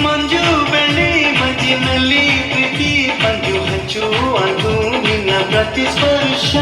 ಮಂಜು ಬೆಳಿ ಮಂಜಿನಲ್ಲಿ ಪ್ರೀತಿ ಮಂಜು ಹಚ್ಚು ಅದು ನಿನ್ನ ಪ್ರತಿಸ್ಪರ್ಶ.